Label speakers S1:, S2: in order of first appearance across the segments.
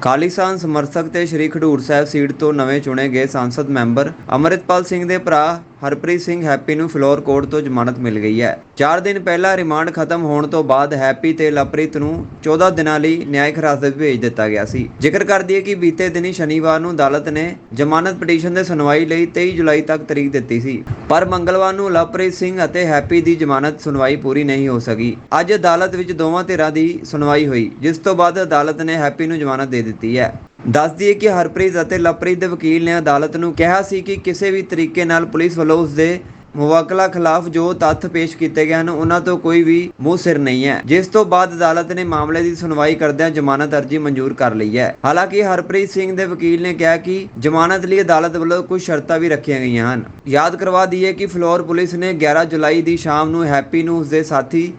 S1: ਖਾਲਿਸਤਾਨ ਸਮਰਥਕ ਤੇ ਸ਼੍ਰੀ ਖਡੂਰ ਸਾਹਿਬ ਸੀਟ ਤੋਂ ਨਵੇਂ ਚੁਣੇ ਗਏ ਸੰਸਦ ਮੈਂਬਰ ਅਮਰਿਤਪਾਲ ਸਿੰਘ ਦੇ ਭਰਾ ਹਰਪ੍ਰੀਤ ਸਿੰਘ ਹੈਪੀ ਨੂੰ ਫਲੋਰ ਕੋਰਟ ਤੋਂ ਜ਼ਮਾਨਤ ਮਿਲ ਗਈ ਹੈ। 4 ਦਿਨ ਪਹਿਲਾਂ ਰਿਮਾਂਡ ਖਤਮ ਹੋਣ ਤੋਂ ਬਾਅਦ ਹੈਪੀ ਤੇ ਲਵਪ੍ਰੀਤ ਨੂੰ 14 ਦਿਨਾਂ ਲਈ ਨਿਆਇਕ ਹਿਰਾਸਤ ਭੇਜ ਦਿੱਤਾ ਗਿਆ ਸੀ। ਜ਼ਿਕਰ ਕਰ ਦਈਏ ਕਿ ਬੀਤੇ ਦਿਨੀ ਸ਼ਨੀਵਾਰ ਨੂੰ ਅਦਾਲਤ ਨੇ ਜ਼ਮਾਨਤ ਪਟੀਸ਼ਨ ਦੇ ਸੁਣਵਾਈ ਲਈ 23 ਜੁਲਾਈ ਤੱਕ ਤਰੀਕ ਦਿੱਤੀ ਸੀ। ਪਰ ਮੰਗਲਵਾਰ ਨੂੰ ਲਵਪ੍ਰੀਤ ਸਿੰਘ ਅਤੇ ਹੈਪੀ ਦੀ ਜ਼ਮਾਨਤ ਸੁਣਵਾਈ ਪੂਰੀ ਨਹੀਂ ਹੋ ਸਕੀ। ਅੱਜ ਅਦਾਲਤ ਵਿੱਚ ਦੋਵਾਂ ਧਿਰਾਂ ਦੀ ਸੁਣਵਾਈ ਹੋਈ, ਜਿਸ ਤੋਂ ਬਾਅਦ ਅਦਾਲਤ ਨੇ ਹੈਪੀ ਨੂੰ ਜ਼ਮਾਨਤ ਦੇ ਦਿੱਤੀ ਹੈ। ਦੱਸ ਦਈਏ ਕਿ ਹਰਪ੍ਰੀਤ ਅਤੇ ਲਵਪ੍ਰੀਤ ਦੇ ਵਕੀਲ ਨੇ ਅਦਾਲਤ ਨੂੰ ਕਿਹਾ ਸੀ ਕਿ ਕਿਸੇ ਵੀ ਤਰੀਕੇ ਨਾਲ ਪੁਲਿਸ ਵੱਲੋਂ ਉਸ ਦੇ ਮੁਵੱਕਲਾ ਖਿਲਾਫ ਜੋ ਤੱਥ ਪੇਸ਼ ਕੀਤੇ ਗਏ ਹਨ, ਉਹਨਾਂ ਤੋਂ ਕੋਈ ਵੀ ਮੂੰਹ ਸਿਰ ਨਹੀਂ ਹੈ। ਜਿਸ ਤੋਂ ਬਾਅਦ ਅਦਾਲਤ ਨੇ ਮਾਮਲੇ ਦੀ ਸੁਣਵਾਈ ਕਰਦਿਆਂ ਜ਼ਮਾਨਤ ਅਰਜ਼ੀ ਮਨਜ਼ੂਰ ਕਰ ਲਈ ਹੈ। ਹਾਲਾਂਕਿ ਹਰਪ੍ਰੀਤ ਸਿੰਘ ਦੇ ਵਕੀਲ ਨੇ ਕਿਹਾ ਕਿ ਜ਼ਮਾਨਤ ਲਈ ਅਦਾਲਤ ਵੱਲੋਂ ਕੁਝ ਸ਼ਰਤਾਂ ਵੀ ਰੱਖੀਆਂ ਗਈਆਂ ਹਨ। ਯਾਦ ਕਰਵਾ ਦਈਏ ਕਿ ਫਲੋਰ ਪੁਲਿਸ ਨੇ 11 ਜੁਲਾਈ ਦੀ ਸ਼ਾਮ ਨੂੰ ਹੈਪੀ ਨੂੰ ਉਸਦੇ ਸਾਥੀ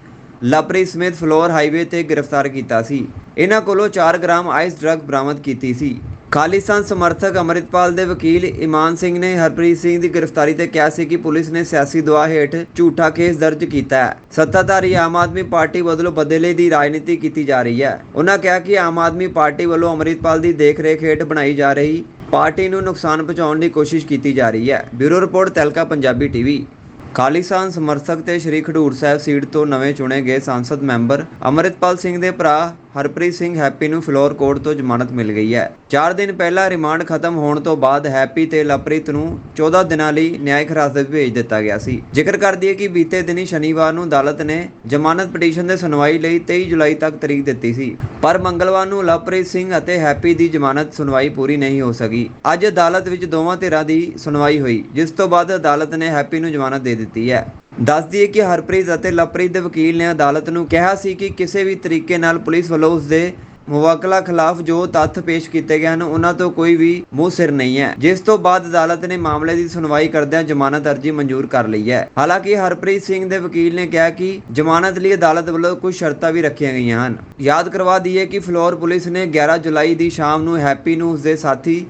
S1: ਲਵਪ੍ਰੀਤ ਸਮੇਤ ਫਲੋਰ ਹਾਈਵੇ ਤੇ ਗ੍ਰਿਫਤਾਰ ਕੀਤਾ ਸੀ। ਇਹਨਾਂ ਕੋਲੋਂ 4 ਗ੍ਰਾਮ ਆਈਸ ਡਰੱਗ ਬਰਾਮਦ ਕੀਤੀ ਸੀ। ਖਾਲਿਸਤਾਨ ਸਮਰਥਕ ਅਮਰਿਤਪਾਲ ਦੇ ਵਕੀਲ ਇਮਾਨ ਸਿੰਘ ਨੇ ਹਰਪ੍ਰੀਤ ਸਿੰਘ ਦੀ ਗ੍ਰਿਫਤਾਰੀ ਤੇ ਕਿਹਾ ਸੀ ਕਿ ਪੁਲਿਸ ਨੇ ਸਿਆਸੀ ਦੁਆ ਹੇਠ ਝੂਠਾ ਕੇਸ ਦਰਜ ਕੀਤਾ ਹੈ। ਸੱਤਾਧਾਰੀ ਆਮ ਆਦਮੀ ਪਾਰਟੀ ਵੱਲੋਂ ਬਦਲੇ ਦੀ ਰਾਜਨੀਤੀ ਕੀਤੀ ਜਾ ਰਹੀ ਹੈ। ਉਹਨਾਂ ਕਿਹਾ ਕਿ ਆਮ ਆਦਮੀ ਪਾਰਟੀ ਵੱਲੋਂ ਅਮਰਿਤਪਾਲ ਦੀ ਦੇਖਰੇਖ ਹੇਠ ਬਣਾਈ ਜਾ ਰਹੀ ਪਾਰਟੀ ਨੂੰ ਨੁਕਸਾਨ ਪਹੁੰਚਾਉਣ ਦੀ ਕੋਸ਼ਿਸ਼ ਕੀਤੀ ਜਾ ਰਹੀ ਹੈ। ਬਿਊਰੋ ਰਿਪੋਰਟ, ਤਲਕਾ ਪੰਜਾਬੀ ਟੀਵੀ। ਖਾਲਿਸਤਾਨ ਸਮਰਥਕ ਤੇ ਸ਼੍ਰੀ ਖਡੂਰ ਸਾਹਿਬ ਸੀਟ ਤੋਂ ਨਵੇਂ ਚੁਣੇ ਗਏ ਸੰਸਦ ਮੈਂਬਰ ਅਮਰਿਤਪਾਲ ਸਿੰਘ ਦੇ ਭਰਾ ਹਰਪ੍ਰੀਤ ਸਿੰਘ ਹੈਪੀ ਨੂੰ ਫਲੋਰ ਕੋਰਟ ਤੋਂ ਜ਼ਮਾਨਤ ਮਿਲ ਗਈ ਹੈ। 4 ਦਿਨ ਪਹਿਲਾਂ ਰਿਮਾਂਡ ਖਤਮ ਹੋਣ ਤੋਂ ਬਾਅਦ ਹੈਪੀ ਤੇ ਲਵਪ੍ਰੀਤ ਨੂੰ 14 ਦਿਨਾਂ ਲਈ ਨਿਆਇਕ ਹਿਰਾਸਤ ਭੇਜ ਦਿੱਤਾ ਗਿਆ ਸੀ। ਜ਼ਿਕਰ ਕਰ ਦਈਏ ਕਿ ਬੀਤੇ ਦਿਨੀ ਸ਼ਨੀਵਾਰ ਨੂੰ ਅਦਾਲਤ ਨੇ ਜ਼ਮਾਨਤ ਪਟੀਸ਼ਨ ਦੇ ਸੁਣਵਾਈ ਲਈ 23 ਜੁਲਾਈ ਤੱਕ ਤਰੀਕ ਦਿੱਤੀ ਸੀ। ਪਰ ਮੰਗਲਵਾਰ ਨੂੰ ਲਵਪ੍ਰੀਤ ਸਿੰਘ ਅਤੇ ਹੈਪੀ ਦੀ ਜ਼ਮਾਨਤ ਸੁਣਵਾਈ ਪੂਰੀ ਨਹੀਂ ਹੋ ਸਕੀ। ਅੱਜ ਅਦਾਲਤ ਵਿੱਚ ਦੋਵਾਂ ਧਿਰਾਂ ਦੀ ਸੁਣਵਾਈ ਹੋਈ, ਜਿਸ ਤੋਂ ਬਾਅਦ ਅਦਾਲਤ ਨੇ ਹੈਪੀ ਨੂੰ ਜ਼ਮਾਨਤ ਦੇ ਦਿੱਤੀ ਹੈ। ਦੱਸ ਦਈਏ ਕਿ ਹਰਪ੍ਰੀਤ ਅਤੇ ਲਵਪ੍ਰੀਤ ਦੇ ਵਕੀਲ ਨੇ ਅਦਾਲਤ ਨੂੰ ਕਿਹਾ ਸੀ ਕਿ ਕਿਸੇ ਵੀ ਤਰੀਕੇ ਨਾਲ ਪੁਲਿਸ ਵੱਲੋਂ ਉਸ ਦੇ ਮੁਵੱਕਲਾ ਖਿਲਾਫ ਜੋ ਤੱਥ ਪੇਸ਼ ਕੀਤੇ ਗਏ ਹਨ, ਉਹਨਾਂ ਤੋਂ ਕੋਈ ਵੀ ਮੂੰਹ ਸਿਰ ਨਹੀਂ ਹੈ। ਜਿਸ ਤੋਂ ਬਾਅਦ ਅਦਾਲਤ ਨੇ ਮਾਮਲੇ ਦੀ ਸੁਣਵਾਈ ਕਰਦਿਆਂ ਜ਼ਮਾਨਤ ਅਰਜ਼ੀ ਮਨਜ਼ੂਰ ਕਰ ਲਈ ਹੈ। ਹਾਲਾਂਕਿ ਹਰਪ੍ਰੀਤ ਸਿੰਘ ਦੇ ਵਕੀਲ ਨੇ ਕਿਹਾ ਕਿ ਜ਼ਮਾਨਤ ਲਈ ਅਦਾਲਤ ਵੱਲੋਂ ਕੁਝ ਸ਼ਰਤਾਂ ਵੀ ਰੱਖੀਆਂ ਗਈਆਂ ਹਨ। ਯਾਦ ਕਰਵਾ ਦਈਏ ਕਿ ਫਲੋਰ ਪੁਲਿਸ ਨੇ 11 ਜੁਲਾਈ ਦੀ ਸ਼ਾਮ ਨੂੰ ਹੈਪੀ ਨੂੰ ਉਸਦੇ ਸਾਥੀ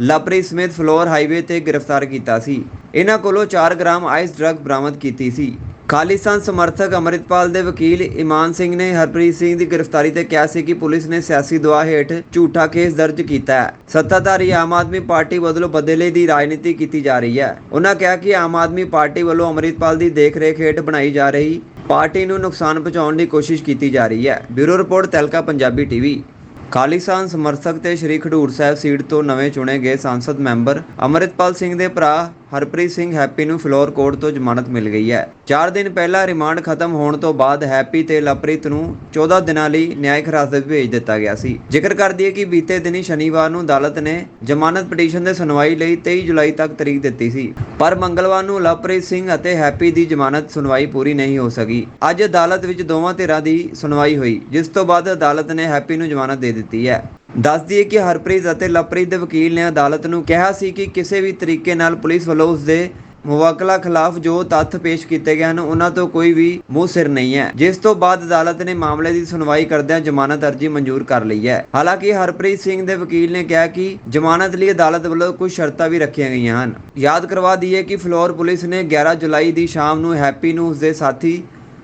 S1: ਲਵਪ੍ਰੀਤ ਸਮੇਤ ਫਲੋਰ ਹਾਈਵੇ ਤੇ ਗ੍ਰਿਫਤਾਰ ਕੀਤਾ ਸੀ। ਇਹਨਾਂ ਕੋਲੋਂ 4 ਗ੍ਰਾਮ ਆਈਸ ਡਰੱਗ ਬਰਾਮਦ ਕੀਤੀ ਸੀ। ਖਾਲਿਸਤਾਨ ਸਮਰਥਕ ਅਮਰਿਤਪਾਲ ਦੇ ਵਕੀਲ ਇਮਾਨ ਸਿੰਘ ਨੇ ਹਰਪ੍ਰੀਤ ਸਿੰਘ ਦੀ ਗ੍ਰਿਫਤਾਰੀ ਤੇ ਕਿਹਾ ਸੀ ਕਿ ਪੁਲਿਸ ਨੇ ਸਿਆਸੀ ਦੁਆ ਹੇਠ ਝੂਠਾ ਕੇਸ ਦਰਜ ਕੀਤਾ ਹੈ। ਸੱਤਾਧਾਰੀ ਆਮ ਆਦਮੀ ਪਾਰਟੀ ਵੱਲੋਂ ਬਦਲੇ ਦੀ ਰਾਜਨੀਤੀ ਕੀਤੀ ਜਾ ਰਹੀ ਹੈ। ਉਹਨਾਂ ਕਿਹਾ ਕਿ ਆਮ ਆਦਮੀ ਪਾਰਟੀ ਵੱਲੋਂ ਅਮਰਿਤਪਾਲ ਦੀ ਦੇਖਰੇਖ ਹੇਠ ਬਣਾਈ ਜਾ ਰਹੀ ਪਾਰਟੀ ਨੂੰ ਨੁਕਸਾਨ ਪਹੁੰਚਾਉਣ ਦੀ ਕੋਸ਼ਿਸ਼ ਕੀਤੀ ਜਾ ਰਹੀ ਹੈ। ਬਿਊਰੋ ਰਿਪੋਰਟ, ਤਲਕਾ ਪੰਜਾਬੀ ਟੀਵੀ। ਖਾਲਿਸਤਾਨ ਸਮਰਥਕ ਤੇ ਸ਼੍ਰੀ ਖਡੂਰ ਸਾਹਿਬ ਸੀਟ ਤੋਂ ਨਵੇਂ ਚੁਣੇ ਗਏ ਸੰਸਦ ਮੈਂਬਰ ਅਮਰਿਤਪਾਲ ਸਿੰਘ ਦੇ ਭਰਾ ਹਰਪ੍ਰੀਤ ਸਿੰਘ ਹੈਪੀ ਨੂੰ ਫਲੋਰ ਕੋਰਟ ਤੋਂ ਜ਼ਮਾਨਤ ਮਿਲ ਗਈ ਹੈ। 4 ਦਿਨ ਪਹਿਲਾਂ ਰਿਮਾਂਡ ਖਤਮ ਹੋਣ ਤੋਂ ਬਾਅਦ ਹੈਪੀ ਤੇ ਲਵਪ੍ਰੀਤ ਨੂੰ 14 ਦਿਨਾਂ ਲਈ ਨਿਆਇਕ ਹਿਰਾਸਤ ਭੇਜ ਦਿੱਤਾ ਗਿਆ ਸੀ। ਜ਼ਿਕਰ ਕਰ ਦਈਏ ਕਿ ਬੀਤੇ ਦਿਨੀ ਸ਼ਨੀਵਾਰ ਨੂੰ ਅਦਾਲਤ ਨੇ ਜ਼ਮਾਨਤ ਪਟੀਸ਼ਨ ਦੇ ਸੁਣਵਾਈ ਲਈ 23 ਜੁਲਾਈ ਤੱਕ ਤਰੀਕ ਦਿੱਤੀ ਸੀ। ਪਰ ਮੰਗਲਵਾਰ ਨੂੰ ਲਵਪ੍ਰੀਤ ਸਿੰਘ ਅਤੇ ਹੈਪੀ ਦੀ ਜ਼ਮਾਨਤ ਸੁਣਵਾਈ ਪੂਰੀ ਨਹੀਂ ਹੋ ਸਕੀ। ਅੱਜ ਅਦਾਲਤ ਵਿੱਚ ਦੋਵਾਂ ਧਿਰਾਂ ਦੀ ਸੁਣਵਾਈ ਹੋਈ, ਜਿਸ ਤੋਂ ਬਾਅਦ ਅਦਾਲਤ ਨੇ ਹੈਪੀ ਨੂੰ ਜ਼ਮਾਨਤ ਦੇ ਦਿੱਤੀ ਹੈ। ਦੱਸ ਦਈਏ ਕਿ ਹਰਪ੍ਰੀਤ ਅਤੇ ਲਵਪ੍ਰੀਤ ਦੇ ਵਕੀਲ ਨੇ ਅਦਾਲਤ ਨੂੰ ਕਿਹਾ ਸੀ ਕਿ ਕਿਸੇ ਵੀ ਤਰੀਕੇ ਨਾਲ ਪੁਲਿਸ ਵੱਲੋਂ ਉਸ ਦੇ ਮੁਵੱਕਲਾ ਖਿਲਾਫ ਜੋ ਤੱਥ ਪੇਸ਼ ਕੀਤੇ ਗਏ ਹਨ, ਉਹਨਾਂ ਤੋਂ ਕੋਈ ਵੀ ਮੂੰਹ ਸਿਰ ਨਹੀਂ ਹੈ। ਜਿਸ ਤੋਂ ਬਾਅਦ ਅਦਾਲਤ ਨੇ ਮਾਮਲੇ ਦੀ ਸੁਣਵਾਈ ਕਰਦਿਆਂ ਜ਼ਮਾਨਤ ਅਰਜ਼ੀ ਮਨਜ਼ੂਰ ਕਰ ਲਈ ਹੈ। ਹਾਲਾਂਕਿ ਹਰਪ੍ਰੀਤ ਸਿੰਘ ਦੇ ਵਕੀਲ ਨੇ ਕਿਹਾ ਕਿ ਜ਼ਮਾਨਤ ਲਈ ਅਦਾਲਤ ਵੱਲੋਂ ਕੁਝ ਸ਼ਰਤਾਂ ਵੀ ਰੱਖੀਆਂ ਗਈਆਂ ਹਨ। ਯਾਦ ਕਰਵਾ ਦਈਏ ਕਿ ਫਲੋਰ ਪੁਲਿਸ ਨੇ 11 ਜੁਲਾਈ ਦੀ ਸ਼ਾਮ ਨੂੰ ਹੈਪੀ ਨੂੰ ਉਸਦੇ ਸਾਥੀ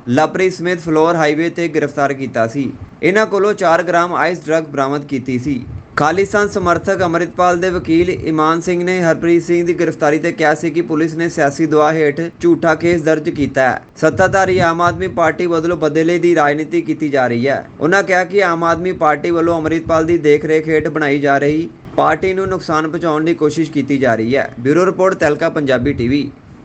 S1: ਲਵਪ੍ਰੀਤ ਸਮੇਤ ਫਲੋਰ ਹਾਈਵੇ ਤੇ ਗ੍ਰਿਫਤਾਰ ਕੀਤਾ ਸੀ। ਇਹਨਾਂ ਕੋਲੋਂ 4 ਗ੍ਰਾਮ ਆਈਸ ਡਰੱਗ ਬਰਾਮਦ ਕੀਤੀ ਸੀ। ਖਾਲਿਸਤਾਨ ਸਮਰਥਕ ਅਮਰਿਤਪਾਲ ਦੇ ਵਕੀਲ ਇਮਾਨ ਸਿੰਘ ਨੇ ਹਰਪ੍ਰੀਤ ਸਿੰਘ ਦੀ ਗ੍ਰਿਫਤਾਰੀ ਤੇ ਕਿਹਾ ਸੀ ਕਿ ਪੁਲਿਸ ਨੇ ਸਿਆਸੀ ਦੁਆ ਹੇਠ ਝੂਠਾ ਕੇਸ ਦਰਜ ਕੀਤਾ ਹੈ। ਸੱਤਾਧਾਰੀ ਆਮ ਆਦਮੀ ਪਾਰਟੀ ਵੱਲੋਂ ਬਦਲੇ ਦੀ ਰਾਜਨੀਤੀ ਕੀਤੀ ਜਾ ਰਹੀ ਹੈ। ਉਹਨਾਂ ਕਿਹਾ ਕਿ ਆਮ ਆਦਮੀ ਪਾਰਟੀ ਵੱਲੋਂ ਅਮਰਿਤਪਾਲ ਦੀ ਦੇਖਰੇਖ ਹੇਠ ਬਣਾਈ ਜਾ ਰਹੀ ਪਾਰਟੀ ਨੂੰ ਨੁਕਸਾਨ ਪਹੁੰਚਾਉਣ ਦੀ ਕੋਸ਼ਿਸ਼ ਕੀਤੀ ਜਾ ਰਹੀ ਹੈ। ਬਿਊਰੋ ਰਿਪੋਰਟ ਤਲਕਾ ਪੰਜਾਬੀ ਟੀਵੀ।